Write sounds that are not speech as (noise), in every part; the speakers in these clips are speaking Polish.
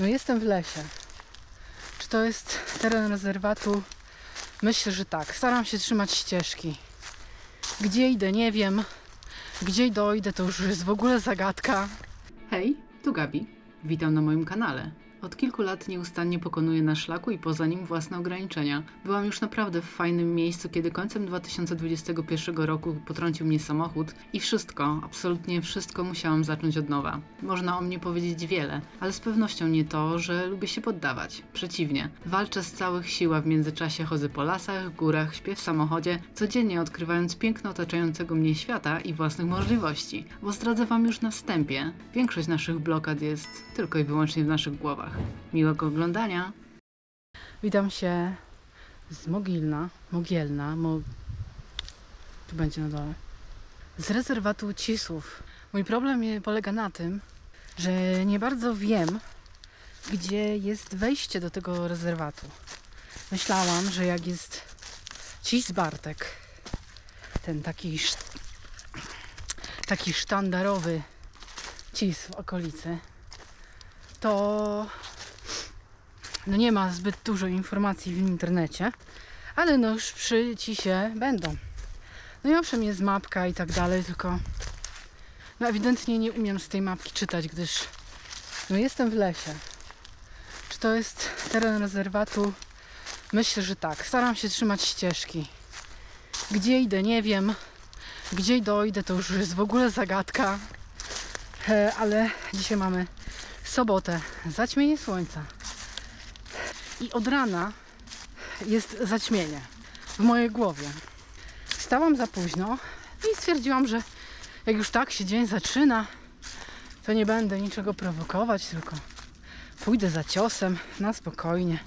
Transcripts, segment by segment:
No jestem w lesie. Czy to jest teren rezerwatu? Myślę, że tak. Staram się trzymać ścieżki. Gdzie idę, nie wiem. Gdzie dojdę, to już jest w ogóle zagadka. Hej, tu Gabi. Witam na moim kanale. Od kilku lat nieustannie pokonuję na szlaku i poza nim własne ograniczenia. Byłam już naprawdę w fajnym miejscu, kiedy końcem 2021 roku potrącił mnie samochód i wszystko, absolutnie wszystko musiałam zacząć od nowa. Można o mnie powiedzieć wiele, ale z pewnością nie to, że lubię się poddawać. Przeciwnie, walczę z całych sił, a w międzyczasie chodzę po lasach, górach, śpię w samochodzie, codziennie odkrywając piękno otaczającego mnie świata i własnych możliwości. Bo zdradzę Wam już na wstępie, większość naszych blokad jest tylko i wyłącznie w naszych głowach. Miłego oglądania. Witam się z Mogilna, Mogielna, Mo... tu będzie na dole, z rezerwatu Cisów. Mój problem polega na tym, że nie bardzo wiem, gdzie jest wejście do tego rezerwatu. Myślałam, że jak jest Cis Bartek, ten taki, taki sztandarowy Cis w okolicy, to no nie ma zbyt dużo informacji w internecie, ale no już przy cisie będą. No i owszem jest mapka i tak dalej, tylko no ewidentnie nie umiem z tej mapki czytać, gdyż no jestem w lesie. Czy to jest teren rezerwatu? Myślę, że tak. Staram się trzymać ścieżki. Gdzie idę, nie wiem. Gdzie dojdę, to już jest w ogóle zagadka. E, ale dzisiaj mamy sobotę, zaćmienie słońca. I od rana jest zaćmienie w mojej głowie. Wstałam za późno i stwierdziłam, że jak już tak się dzień zaczyna, to nie będę niczego prowokować, tylko pójdę za ciosem na spokojnie.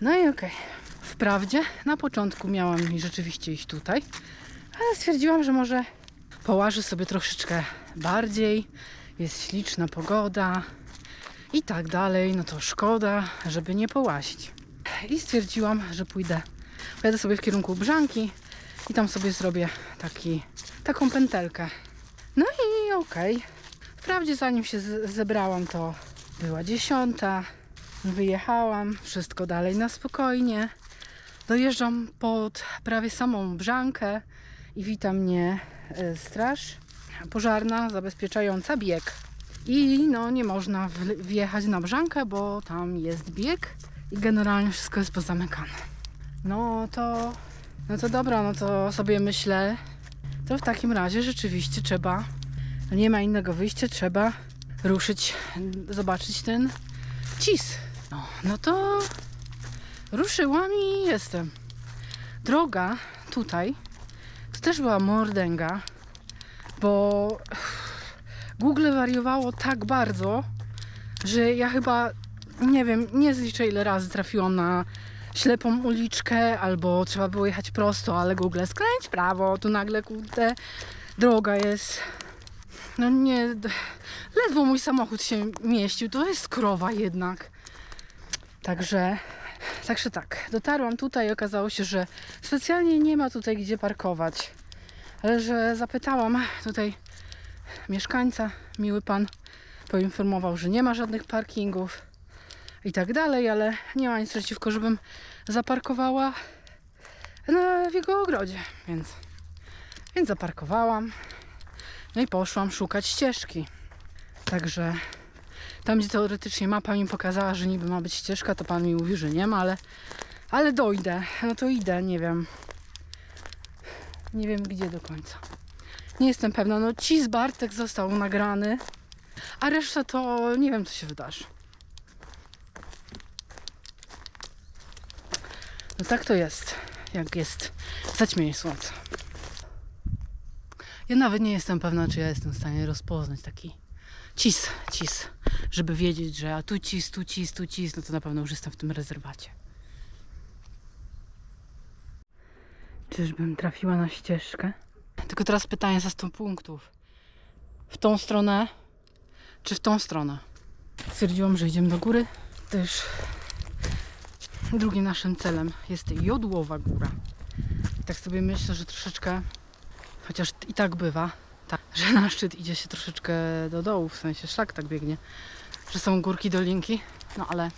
No i okej. Wprawdzie na początku miałam mi rzeczywiście iść tutaj, ale stwierdziłam, że może połażę sobie troszeczkę bardziej. Jest śliczna pogoda i tak dalej. No to szkoda, żeby nie połazić. I stwierdziłam, że pójdę. Pojadę sobie w kierunku Brzanki i tam sobie zrobię taki, taką pętelkę. No i okej. Wprawdzie zanim się zebrałam, to była dziesiąta. Wyjechałam, wszystko dalej na spokojnie. Dojeżdżam pod prawie samą Brzankę i wita mnie e, straż pożarna zabezpieczająca bieg. I no nie można wjechać na Brzankę, bo tam jest bieg i generalnie wszystko jest pozamykane. No to, no to dobra, no to sobie myślę, to w takim razie rzeczywiście trzeba, nie ma innego wyjścia, trzeba ruszyć, zobaczyć ten cis. No, no to ruszyłam i jestem. Droga tutaj to też była mordęga, bo Google wariowało tak bardzo, że ja chyba nie wiem, nie zliczę ile razy trafiłam na ślepą uliczkę, albo trzeba było jechać prosto, ale Google skręć prawo, tu nagle kurde droga jest. No nie, ledwo mój samochód się mieścił, to jest krowa jednak. Także, także tak, dotarłam tutaj i okazało się, że specjalnie nie ma tutaj gdzie parkować. Ale że zapytałam tutaj mieszkańca, miły pan poinformował, że nie ma żadnych parkingów i tak dalej, ale nie ma nic przeciwko, żebym zaparkowała na, w jego ogrodzie, więc, więc zaparkowałam. No i poszłam szukać ścieżki. Także tam, gdzie teoretycznie mapa mi pokazała, że niby ma być ścieżka, to pan mi mówi, że nie ma, ale, ale dojdę. No to idę, nie wiem. Nie wiem gdzie do końca. Nie jestem pewna. No Cis Bartek został nagrany, a reszta to nie wiem co się wydarzy. No tak to jest, jak jest zaćmienie słońca. Ja nawet nie jestem pewna, czy ja jestem w stanie rozpoznać taki cis, cis, żeby wiedzieć, że a tu cis, tu cis, tu cis, no to na pewno już jestem w tym rezerwacie. Czyżbym trafiła na ścieżkę? Tylko teraz pytanie za 100 punktów. W tą stronę, czy w tą stronę? Stwierdziłam, że idziemy do góry, gdyż drugim naszym celem jest Jodłowa Góra. Tak sobie myślę, że troszeczkę, chociaż i tak bywa, tak, że na szczyt idzie się troszeczkę do dołu, w sensie szlak tak biegnie, że są górki, dolinki. No ale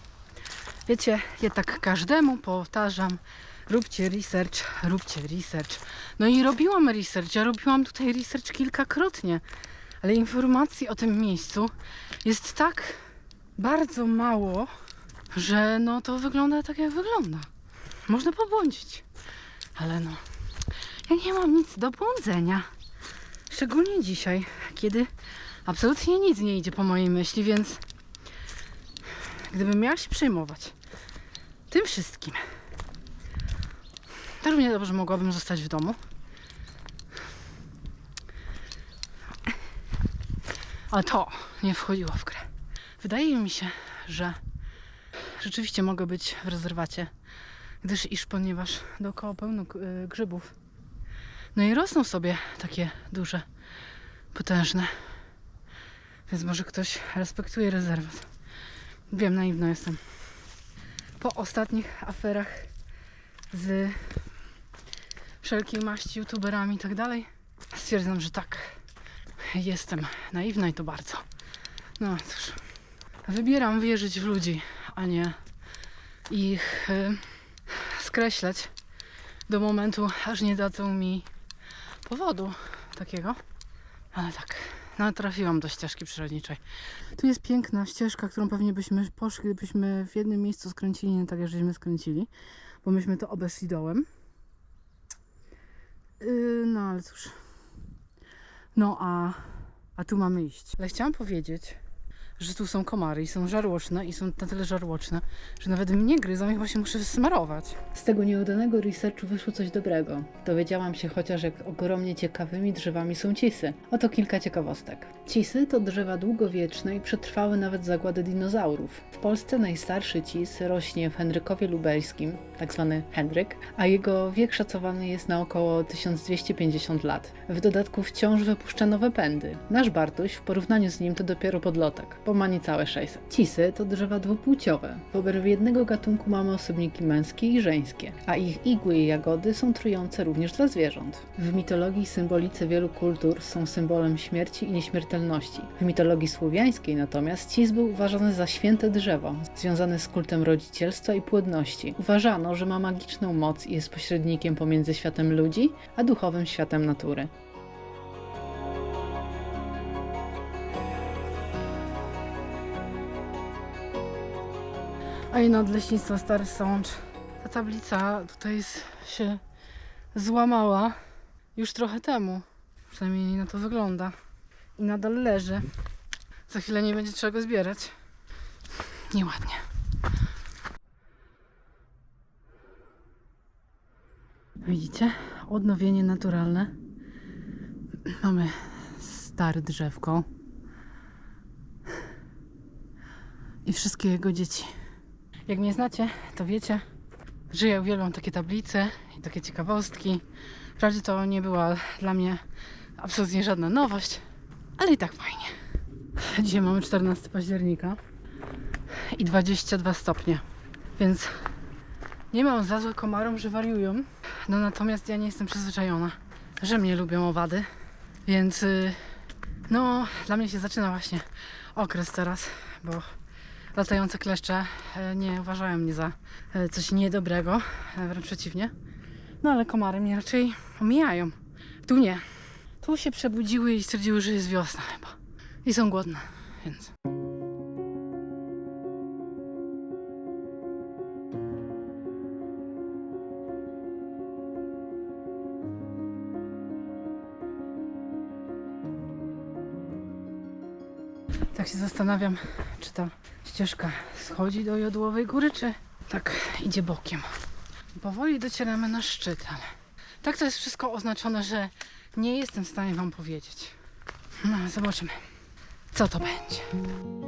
wiecie, ja tak każdemu powtarzam, róbcie research, róbcie research. No i robiłam research, ja robiłam tutaj research kilkakrotnie, ale informacji o tym miejscu jest tak bardzo mało, że no to wygląda tak jak wygląda. Można pobłądzić, ale no, ja nie mam nic do błądzenia. Szczególnie dzisiaj, kiedy absolutnie nic nie idzie po mojej myśli, więc gdybym miała się przejmować tym wszystkim, to równie dobrze mogłabym zostać w domu. Ale to nie wchodziło w grę. Wydaje mi się, że rzeczywiście mogę być w rezerwacie, gdyż iż ponieważ dookoła pełno y, grzybów. No i rosną sobie takie duże, potężne. Więc może ktoś respektuje rezerwat. Wiem, naiwna jestem. Po ostatnich aferach z wszelkiej maści youtuberami i tak dalej, stwierdzam, że tak. Jestem naiwna i to bardzo. No cóż. Wybieram wierzyć w ludzi, a nie ich y, skreślać do momentu, aż nie dadzą mi powodu takiego. Ale tak, no trafiłam do ścieżki przyrodniczej. Tu jest piękna ścieżka, którą pewnie byśmy poszli, gdybyśmy w jednym miejscu skręcili, nie tak jak żeśmy skręcili, bo myśmy to obeszli dołem. Yy, no ale cóż. No a, a tu mamy iść. Ale chciałam powiedzieć, że tu są komary i są żarłoczne i są na tyle żarłoczne, że nawet mnie gryzą i chyba się muszę wysmarować. Z tego nieudanego researchu wyszło coś dobrego. Dowiedziałam się chociaż, jak ogromnie ciekawymi drzewami są cisy. Oto kilka ciekawostek. Cisy to drzewa długowieczne i przetrwały nawet zagładę dinozaurów. W Polsce najstarszy cis rośnie w Henrykowie Lubelskim, tak zwany Henryk, a jego wiek szacowany jest na około 1250 lat. W dodatku wciąż wypuszcza nowe pędy. Nasz Bartuś w porównaniu z nim to dopiero podlotek bo ma niecałe 600. Cisy to drzewa dwupłciowe. W obrębie jednego gatunku mamy osobniki męskie i żeńskie, a ich igły i jagody są trujące również dla zwierząt. W mitologii symbolice wielu kultur są symbolem śmierci i nieśmiertelności. W mitologii słowiańskiej natomiast cis był uważany za święte drzewo, związane z kultem rodzicielstwa i płodności. Uważano, że ma magiczną moc i jest pośrednikiem pomiędzy światem ludzi a duchowym światem natury. I nadleśnictwo Stary Sącz. Ta tablica tutaj się złamała już trochę temu. Przynajmniej na to wygląda. I nadal leży. Za chwilę nie będzie czego zbierać. Nieładnie. Widzicie? Odnowienie naturalne. Mamy stare drzewko. I wszystkie jego dzieci. Jak mnie znacie, to wiecie, że ja uwielbiam takie tablice i takie ciekawostki. Wprawdzie to nie była dla mnie absolutnie żadna nowość, ale i tak fajnie. Dzisiaj mamy 14 października i 22 stopnie, więc nie mam za złe komarom, że wariują. No natomiast ja nie jestem przyzwyczajona, że mnie lubią owady, więc y, no dla mnie się zaczyna właśnie okres teraz, bo latające kleszcze e, nie uważają mnie za e, coś niedobrego, e, wręcz przeciwnie. No ale komary mnie raczej omijają. Tu nie. Tu się przebudziły i stwierdziły, że jest wiosna chyba. I są głodne, więc... Tak się zastanawiam, czy ta ścieżka schodzi do Jodłowej Góry, czy tak idzie bokiem. Powoli docieramy na szczyt, ale tak to jest wszystko oznaczone, że nie jestem w stanie Wam powiedzieć. No, zobaczymy, co to będzie.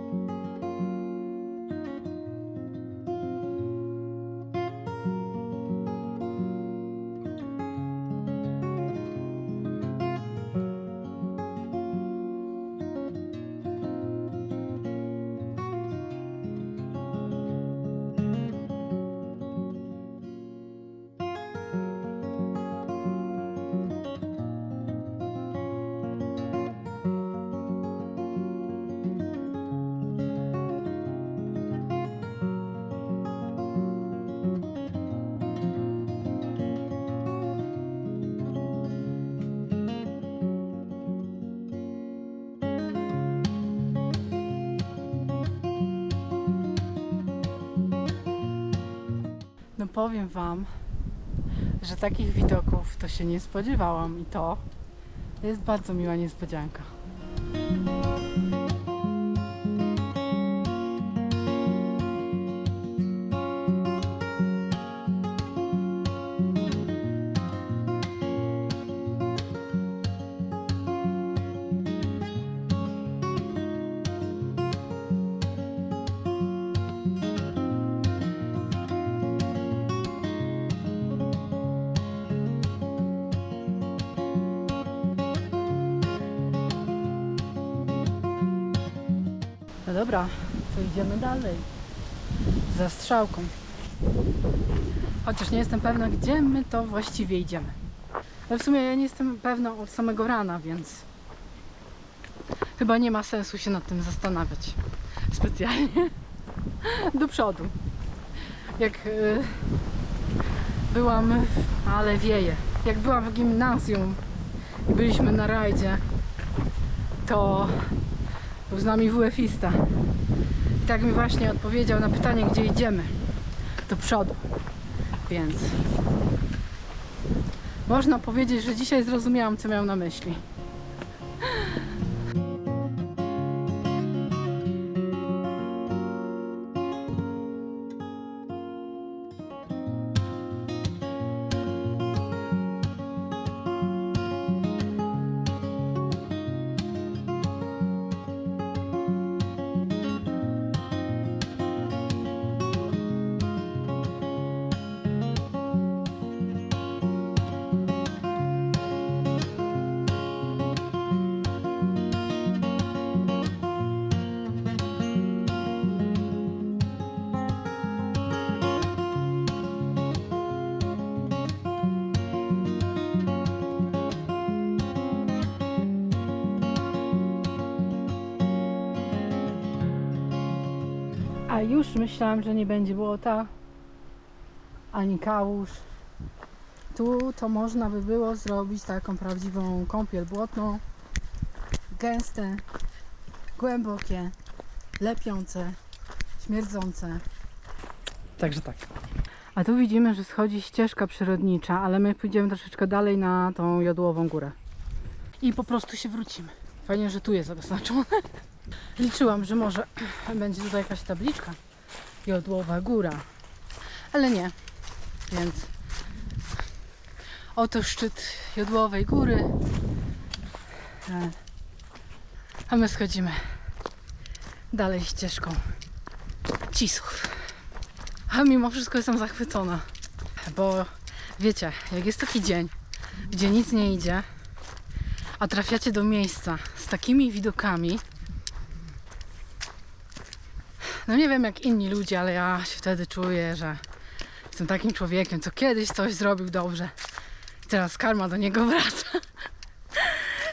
Powiem Wam, że takich widoków to się nie spodziewałam i to jest bardzo miła niespodzianka. No dobra, to idziemy dalej. Za strzałką. Chociaż nie jestem pewna, gdzie my to właściwie idziemy. Ale w sumie ja nie jestem pewna od samego rana, więc chyba nie ma sensu się nad tym zastanawiać specjalnie. Do przodu. Jak y, byłam, ale wieje. Jak byłam w gimnazjum i byliśmy na rajdzie, to był z nami WF-ista. I tak mi właśnie odpowiedział na pytanie, gdzie idziemy. Do przodu. Więc można powiedzieć, że dzisiaj zrozumiałam, co miał na myśli. A już myślałam, że nie będzie błota, ani kałuż. Tu to można by było zrobić taką prawdziwą kąpiel błotną. Gęste, głębokie, lepiące, śmierdzące. Także tak. A tu widzimy, że schodzi ścieżka przyrodnicza, ale my pójdziemy troszeczkę dalej na tą jodłową górę. I po prostu się wrócimy. Fajnie, że tu jest zaznaczone. Liczyłam, że może będzie tutaj jakaś tabliczka. Jodłowa góra. Ale nie. Więc oto szczyt Jodłowej góry. E, A my schodzimy dalej ścieżką Cisów. A mimo wszystko jestem zachwycona. Bo wiecie, jak jest taki dzień, gdzie nic nie idzie, a trafiacie do miejsca z takimi widokami, no nie wiem jak inni ludzie, ale ja się wtedy czuję, że jestem takim człowiekiem, co kiedyś coś zrobił dobrze. I teraz karma do niego wraca.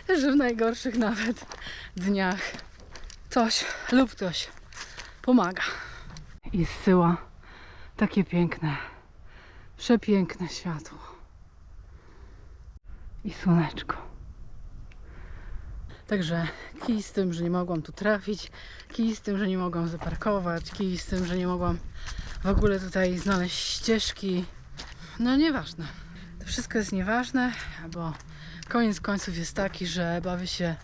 (laughs) że w najgorszych nawet dniach coś lub ktoś pomaga. I zsyła takie piękne, przepiękne światło. I słoneczko. Także kij z tym, że nie mogłam tu trafić, kij z tym, że nie mogłam zaparkować, kij z tym, że nie mogłam w ogóle tutaj znaleźć ścieżki. No nieważne. To wszystko jest nieważne, bo koniec końców jest taki, że bawię się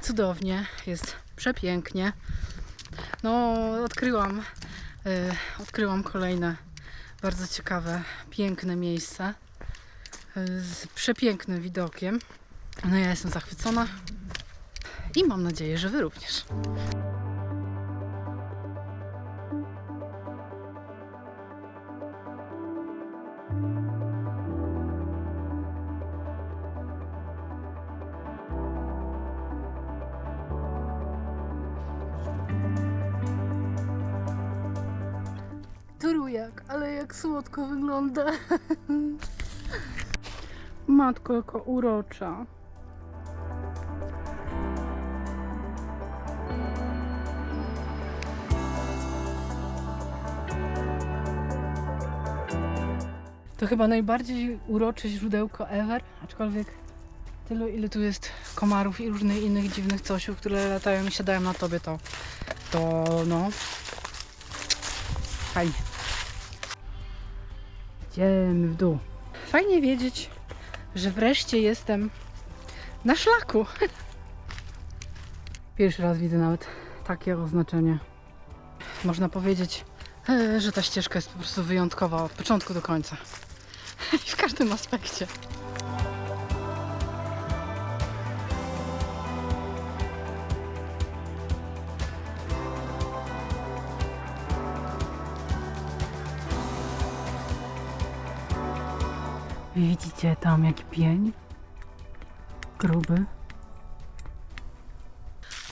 cudownie, jest przepięknie. No, odkryłam, y, odkryłam kolejne bardzo ciekawe, piękne miejsca y, z przepięknym widokiem. No ja jestem zachwycona i mam nadzieję, że Wy również. Trójak, ale jak słodko wygląda. Matko, jaka urocza. To chyba najbardziej urocze źródełko ever, aczkolwiek tylu ile tu jest komarów i różnych innych dziwnych cosiów, które latają i siadają na tobie, to, to no fajnie. Idziemy w dół. Fajnie wiedzieć, że wreszcie jestem na szlaku. (laughs) Pierwszy raz widzę nawet takie oznaczenie. Można powiedzieć, e, że ta ścieżka jest po prostu wyjątkowa od początku do końca. I (laughs) w każdym aspekcie. Widzicie tam jaki pień? Gruby.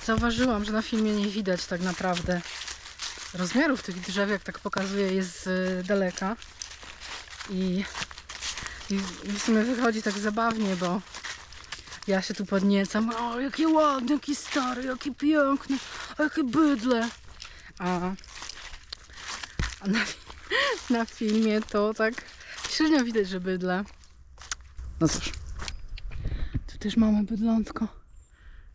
Zauważyłam, że na filmie nie widać tak naprawdę rozmiarów tych drzew, jak tak pokazuje, jest z daleka. I, i, w sumie wychodzi tak zabawnie, bo ja się tu podniecam. O, jakie ładne, jakie stare, jakie piękne, o, jakie bydle. A, a na, (laughs) na filmie to tak średnio widać, że bydle. No cóż. Tu też mamy bydlątko.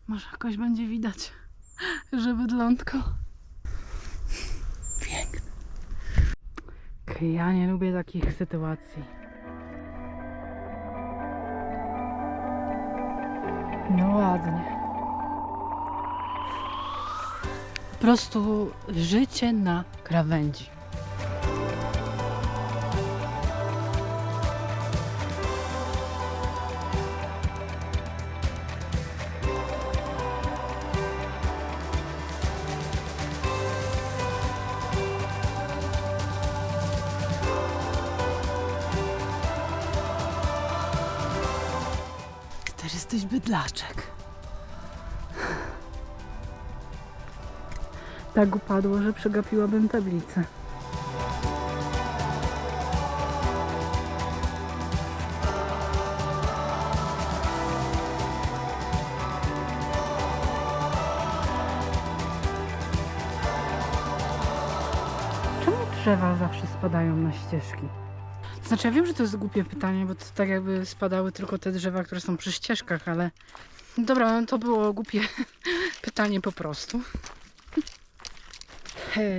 Może jakoś będzie widać, (laughs) że bydlątko. Piękne. Ja nie lubię takich sytuacji. No ładnie. Po prostu życie na krawędzi. Bydlaczek. Tak upadło, że przegapiłabym tablicę. Czemu drzewa zawsze spadają na ścieżki? Znaczy, ja wiem, że to jest głupie pytanie, bo to tak jakby spadały tylko te drzewa, które są przy ścieżkach, ale dobra, no to było głupie (laughs) pytanie po prostu. (laughs)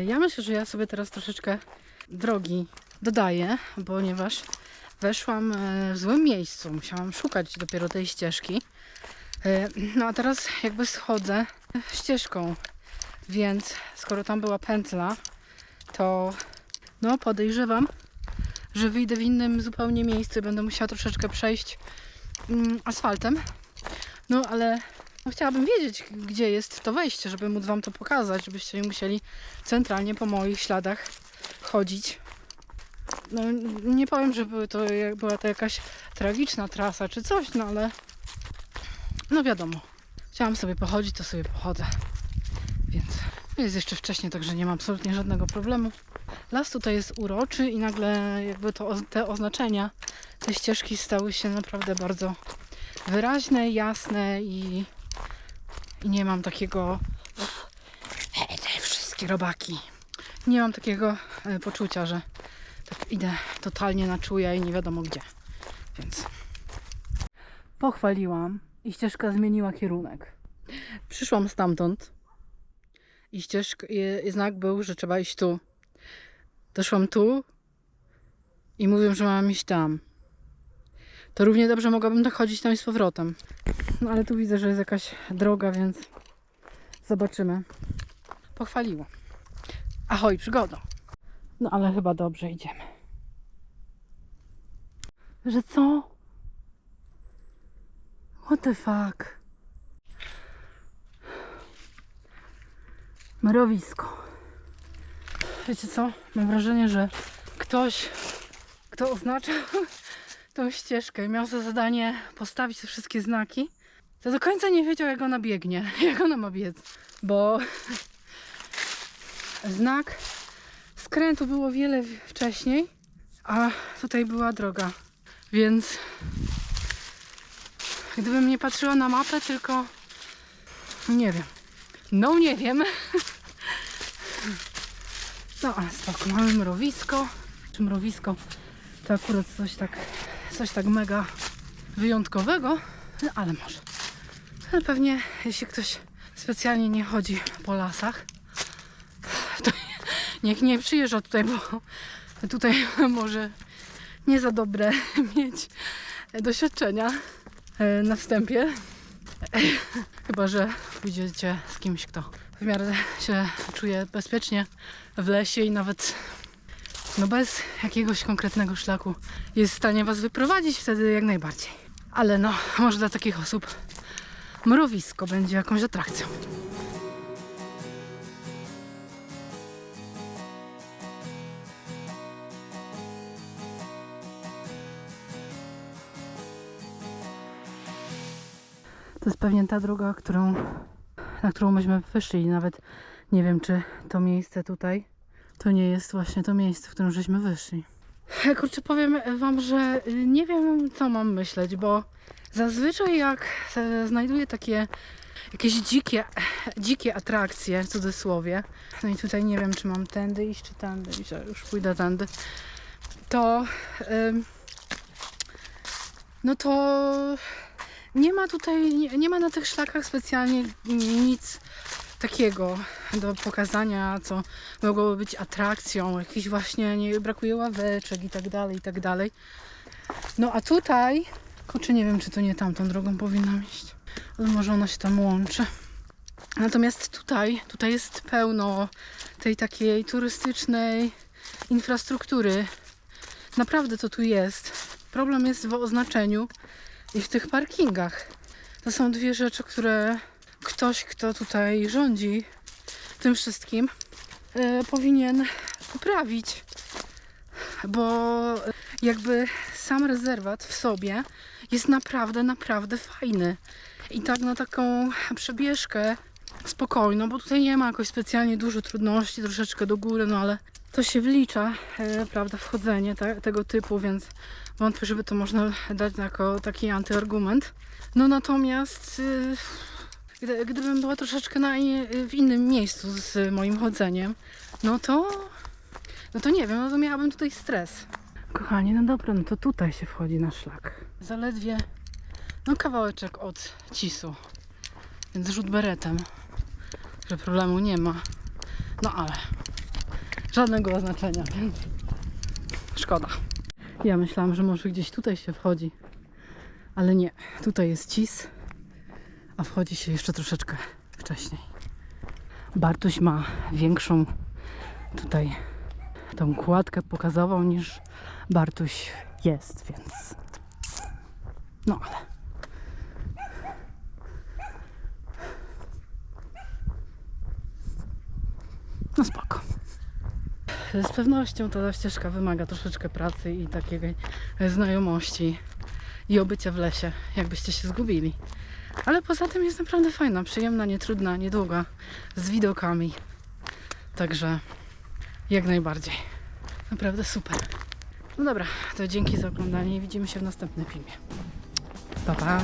Ja myślę, że ja sobie teraz troszeczkę drogi dodaję, ponieważ weszłam e, w złym miejscu. Musiałam szukać dopiero tej ścieżki. E, No a teraz jakby schodzę ścieżką, więc skoro tam była pętla, to no podejrzewam, że wyjdę w innym zupełnie miejscu będę musiała troszeczkę przejść mm, asfaltem. No ale no, chciałabym wiedzieć, gdzie jest to wejście, żeby móc Wam to pokazać, żebyście nie musieli centralnie po moich śladach chodzić. No, nie powiem, że były to, była to jakaś tragiczna trasa czy coś, no ale no wiadomo. Chciałam sobie pochodzić, to sobie pochodzę. Więc jest jeszcze wcześnie, także nie mam absolutnie żadnego problemu. Las tutaj jest uroczy i nagle jakby to, te oznaczenia, te ścieżki stały się naprawdę bardzo wyraźne, jasne i, i nie mam takiego hej, te wszystkie robaki. Nie mam takiego e, poczucia, że tak idę totalnie na czuja i nie wiadomo gdzie. Więc pochwaliłam i ścieżka zmieniła kierunek. Przyszłam stamtąd i ścieżka, i znak był, że trzeba iść tu. Doszłam tu i mówią, że mam iść tam. To równie dobrze mogłabym tak chodzić tam i z powrotem. No ale tu widzę, że jest jakaś droga, więc zobaczymy. Pochwaliło. Ahoj, przygoda. No ale chyba dobrze idziemy. Że co? What the fuck? Mrowisko. Wiecie co? Mam wrażenie, że ktoś, kto oznaczał (laughs) tą ścieżkę miał za zadanie postawić te wszystkie znaki, to do końca nie wiedział, jak ona biegnie, (laughs) jak ona ma biec, bo znak skrętu było wiele wcześniej, a tutaj była droga, więc gdybym nie patrzyła na mapę, tylko nie wiem, no nie wiem, (laughs) no ale spoko, mamy mrowisko. Czy mrowisko to akurat coś tak, coś tak mega wyjątkowego, no ale może. Ale pewnie jeśli ktoś specjalnie nie chodzi po lasach, to niech nie przyjeżdża tutaj, bo tutaj może nie za dobre mieć doświadczenia e, na wstępie. Chyba, że pójdziecie z kimś, kto w miarę się czuje bezpiecznie w lesie i nawet no bez jakiegoś konkretnego szlaku jest w stanie Was wyprowadzić wtedy jak najbardziej. Ale no, może dla takich osób mrowisko będzie jakąś atrakcją. To jest pewnie ta droga, którą, na którą myśmy wyszli. Nawet nie wiem, czy to miejsce tutaj to nie jest właśnie to miejsce, w którym żeśmy wyszli. E, Kurczę, powiem Wam, że y, nie wiem, co mam myśleć, bo zazwyczaj jak znajduję takie jakieś dzikie, dzikie atrakcje, w cudzysłowie, no i tutaj nie wiem, czy mam tędy iść, czy tędy iść, już pójdę tędy, to no to nie ma tutaj, nie, nie ma na tych szlakach specjalnie nic takiego do pokazania, co mogłoby być atrakcją, jakiś właśnie, nie brakuje ławeczek i tak dalej, i tak dalej. No a tutaj, kurczę, nie wiem, czy to nie tamtą drogą powinnam iść, ale może ona się tam łączy. Natomiast tutaj, tutaj jest pełno tej takiej turystycznej infrastruktury. Naprawdę to tu jest. Problem jest w oznaczeniu i w tych parkingach. To są dwie rzeczy, które ktoś, kto tutaj rządzi tym wszystkim, e, powinien poprawić. Bo jakby sam rezerwat w sobie jest naprawdę, naprawdę fajny. I tak na taką przebieżkę spokojną, bo tutaj nie ma jakoś specjalnie dużo trudności, troszeczkę do góry, no ale to się wlicza, e, prawda, wchodzenie te, tego typu, więc wątpię, żeby to można dać jako taki antyargument. No natomiast gdy, gdybym była troszeczkę na, w innym miejscu z moim chodzeniem, no to, no to nie wiem, no to miałabym tutaj stres. Kochani, no dobra, no to tutaj się wchodzi na szlak. Zaledwie, no kawałeczek od cisu, więc rzut beretem, że problemu nie ma. No ale żadnego oznaczenia, więc szkoda. Ja myślałam, że może gdzieś tutaj się wchodzi, ale nie. Tutaj jest cis, a wchodzi się jeszcze troszeczkę wcześniej. Bartuś ma większą tutaj tą kładkę pokazową niż Bartuś jest, więc no ale no spoko. Z pewnością ta ścieżka wymaga troszeczkę pracy i takiej znajomości i obycia w lesie, jakbyście się zgubili. Ale poza tym jest naprawdę fajna, przyjemna, nietrudna, niedługa, z widokami. Także jak najbardziej. Naprawdę super. No dobra, to dzięki za oglądanie i widzimy się w następnym filmie. Pa, pa!